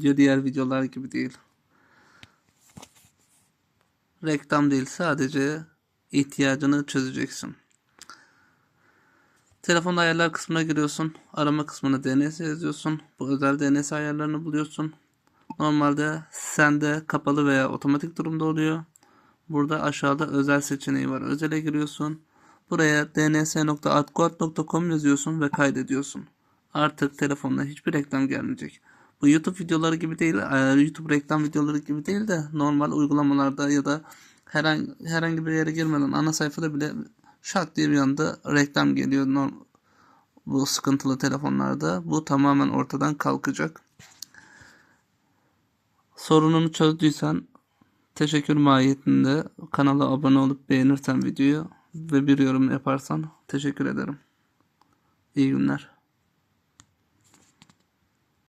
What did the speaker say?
Diğer videolar gibi değil. Reklam değil sadece ihtiyacını çözeceksin. Telefonda ayarlar kısmına giriyorsun. Arama kısmına DNS yazıyorsun. Bu özel DNS ayarlarını buluyorsun. Normalde sende kapalı veya otomatik durumda oluyor. Burada aşağıda özel seçeneği var. Özele giriyorsun. Buraya dns.adguard.com yazıyorsun ve kaydediyorsun. Artık telefonuna hiçbir reklam gelmeyecek. Bu YouTube videoları gibi değil, e, YouTube reklam videoları gibi değil de normal uygulamalarda ya da herhangi, herhangi bir yere girmeden ana sayfada bile şak diye bir anda reklam geliyor bu sıkıntılı telefonlarda. Bu tamamen ortadan kalkacak. Sorununu çözdüysen teşekkür mahiyetinde kanala abone olup beğenirsen videoyu ve bir yorum yaparsan teşekkür ederim. İyi günler.